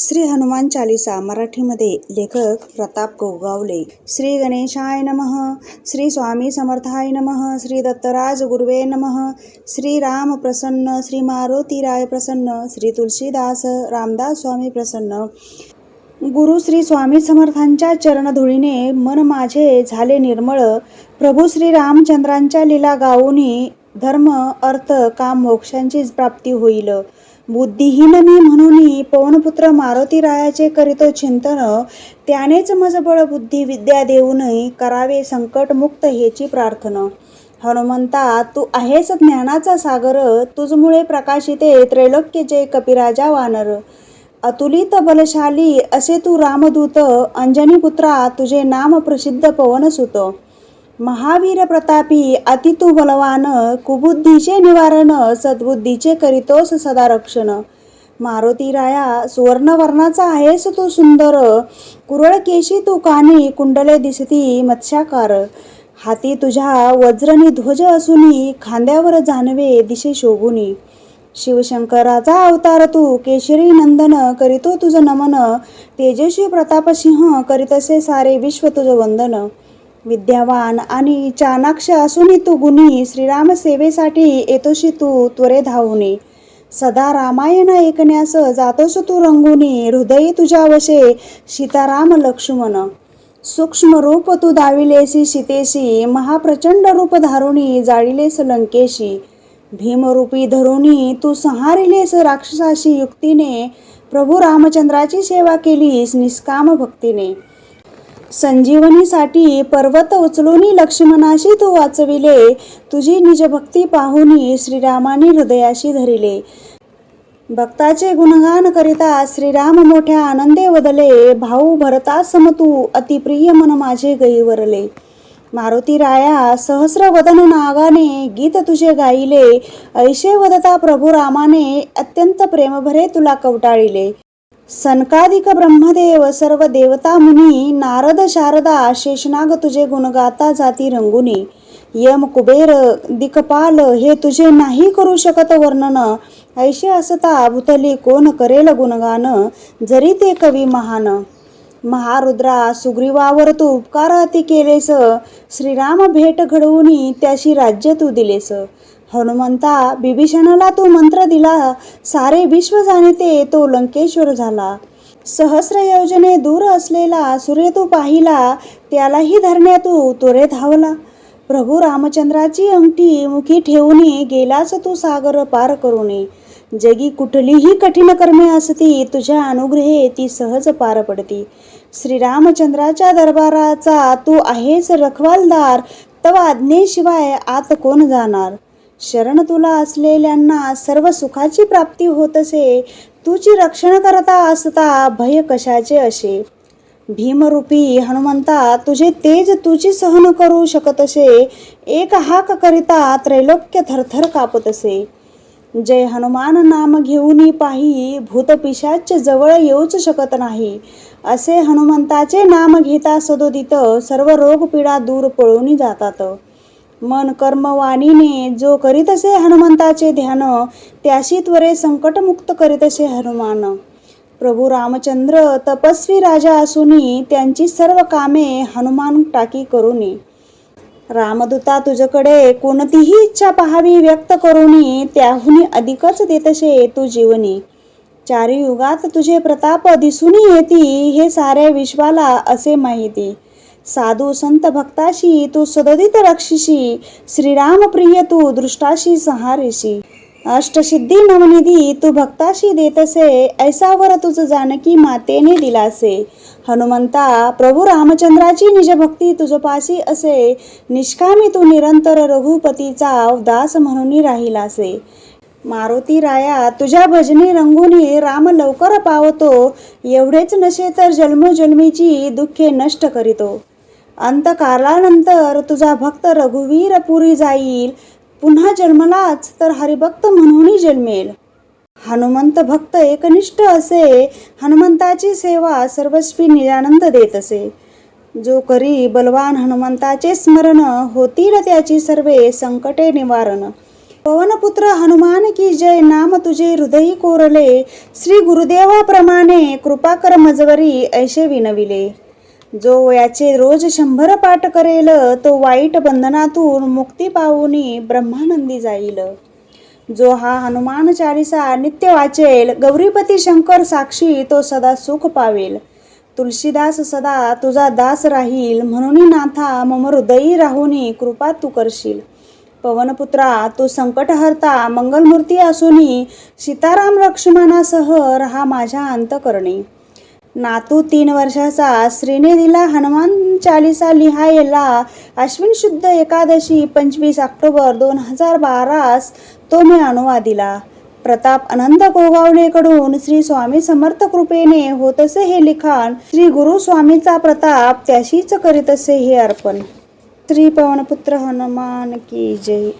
श्री हनुमान चालिसा मराठीमध्ये लेखक प्रताप गोगावले. श्री गणेशाय नमः श्री स्वामी समर्थाय नमः श्री दत्तराज गुरुवे नमः श्री राम प्रसन्न श्री मारुती राय प्रसन्न श्री तुलसीदास रामदास स्वामी प्रसन्न. गुरु श्री स्वामी समर्थांच्या चरणधुळीने मन माझे झाले निर्मळ. प्रभू श्री रामचंद्रांच्या लीला गाऊनी धर्म अर्थ काम मोक्षांची प्राप्ती होईल. बुद्धिहीन मी म्हणून पवनपुत्र मारुती रायाचे करीतो चिंतन त्यानेच मजबळ बुद्धी विद्या देऊनही करावे संकटमुक्त ह्याची प्रार्थना. हनुमंता तू आहेस ज्ञानाचा सागर तुझमुळे प्रकाशिते त्रैलोक्य जय कपिराजा वानर. अतुलित बलशाली असे तू रामदूत अंजनी पुत्रा तुझे नाम प्रसिद्ध पवनसुत. महावीर प्रतापी अति तू बलवान कुबुद्धीचे निवारण सद्बुद्धीचे करीतोस सदा रक्षण मारुती राया सुवर्णवर्णाचा आहेस तू सुंदर कुरळ केशी तू कानी कुंडले दिसती मत्स्याकार. हाती तुझ्या वज्रनी ध्वज असूनी खांद्यावर जानवे दिशे शोभुनी. शिवशंकराचा अवतार तू केशरी नंदन करीतो तुझं नमन तेजस्वी प्रतापसिंह करीतसे सारे विश्व तुझं वंदन. विद्यावान आणि चाणाक्ष असूनही तू गुणी श्रीराम सेवेसाठी येतोशी तू त्वरे धावूनी सदा रामायण ऐकण्यास जातोस तू रंगुनी हृदयी तुझ्या वशे सीताराम लक्ष्मण. सूक्ष्म रूप तू दाविलेसी सीतेशी महाप्रचंड रूप धारुणी जाळिलेस लंकेशी. भीमरूपी धरुणी तू संहारिलेस राक्षसाशी युक्तीने प्रभू रामचंद्राची सेवा केलीस निष्काम भक्तीने. संजीवनीसाठी पर्वत उचलूनी लक्ष्मणाशी तू वाचविले. तुझी निजभक्ती पाहुनी श्रीरामाने हृदयाशी धरिले. भक्ताचे गुणगान करिता श्रीराम मोठ्या आनंदे वदले भाऊ भरता समतू अतिप्रिय मन माझे गईवरले मारुती राया सहस्र वदन नागाने गीत तुझे गाईले ऐशे वदता प्रभू रामाने अत्यंत प्रेमभरे तुला कवटाळिले. सनकादिक ब्रह्मदेव सर्व देवता मुनी नारद शारदा शेषनाग तुझे गुणगाता जाती रंगुनी. यम कुबेर दिकपाल हे तुझे नाही करू शकत वर्णन. ऐशे असता भूतली कोण करेल गुणगान जरी ते कवी महान. महारुद्रा सुग्रीवावर तू उपकार अति केलेस. श्रीराम भेट घडवून त्याशी राज्य तू दिलेस. हनुमंता बिभीषणाला तू मंत्र दिला. सारे विश्व जाणते तो लंकेश्वर झाला. सहस्र योजने दूर असलेला सूर्य तू पाहिला त्यालाही धरण्या तू त्वरे धावला. प्रभू रामचंद्राची अंगठी मुखी ठेवून गेलास तू सागर पार करून. जगी कुठलीही कठीण कर्मे असती तुझ्या अनुग्रहे ती सहज पार पडती. श्रीरामचंद्राच्या दरबाराचा तू आहेस रखवालदार तव आज्ञेशिवाय आत कोण जाणार? शरण तुला असलेल्यांना सर्व सुखाची प्राप्ती होत असे. तुझी रक्षण करता असता भय कशाचे असे? भीमरूपी हनुमंता तुझे तेज तुझी सहन करू शकत असे. एक हाक करिता त्रैलोक्य थरथर कापत असे. जय हनुमान नाम घेऊनही पाही भूतपिशाच जवळ येऊच शकत नाही. असे हनुमंताचे नाम घेता सदोदित सर्व रोग पीडा दूर पळून जातात. मन कर्म वाणीने जो करीत असे हनुमंताचे ध्यान त्याशी त्वरे संकटमुक्त करीत असे हनुमान. प्रभू रामचंद्र तपस्वी राजा असूनी त्यांची सर्व कामे हनुमान टाकी करूनी. रामदूता तुझ्याकडे कोणतीही इच्छा पाहावी व्यक्त करूनी त्याहून अधिकच देतसे तू जीवनी. चारी युगात तुझे प्रताप दिसून येती हे साऱ्या विश्वाला असे माहिती. साधू संत भक्ताशी तू सदोदित रक्षिशी श्रीराम प्रिय तू दृष्टाशी सहारेशी. अष्टसिद्धी नवनिधी तू भक्ताशी देतसे ऐसावर तुझ जानकी मातेने दिलासे. हनुमंता प्रभू रामचंद्राची निजभक्ती तुझपाशी असे निष्कामी तू निरंतर रघुपतीचा दास म्हणून राहिलासे. मारुती राया तुझ्या भजनी रंगुनी राम लवकर पावतो एवढेच नशे तर जन्मोजन्मीची दुःखे नष्ट करीतो. अंतकालानंतर तुझा भक्त रघुवीर पुरी जाईल. पुन्हा जन्मलाच तर हरिभक्त म्हणूनही जन्मेल. हनुमंत भक्त एकनिष्ठ असे हनुमंताची सेवा सर्वस्वी निरानंद देत असे. जो करी बलवान हनुमंताचे स्मरण होतील त्याची सर्वे संकटे निवारण. पवनपुत्र हनुमान की जय नाम तुझे हृदयी कोरले. श्री गुरुदेवाप्रमाणे कृपा कर मजवरी ऐशे विनविले. जो याचे रोज शंभर पाठ करेल तो वाईट बंधनातून मुक्ती पावूनी ब्रह्मानंदी जाईल. जो हा हनुमान चालिसा नित्य वाचेल गौरीपती शंकर साक्षी तो सदा सुख पावेल. तुलसीदास सदा तुझा दास राहील म्हणून नाथा मम हृदयी राहूनी कृपा तू करशील. पवनपुत्रा तू संकटहर्ता मंगलमूर्ती असूनी सीताराम लक्ष्मणासह रहा माझ्या अंतकरणी. नातू तीन वर्षाचा श्रीने दिला हनुमान चालिसा लिहायला. अश्विन शुद्ध एकादशी पंचवीस ऑक्टोबर दोन हजार बारास तो मी अनुवादिला प्रताप अनंत गोगावलेकडून श्री स्वामी समर्थ कृपेने होत असे हे लिखाण. श्री गुरु स्वामीचा प्रताप त्याशीच करीत असे हे अर्पण. श्री पवनपुत्र हनुमान की जय.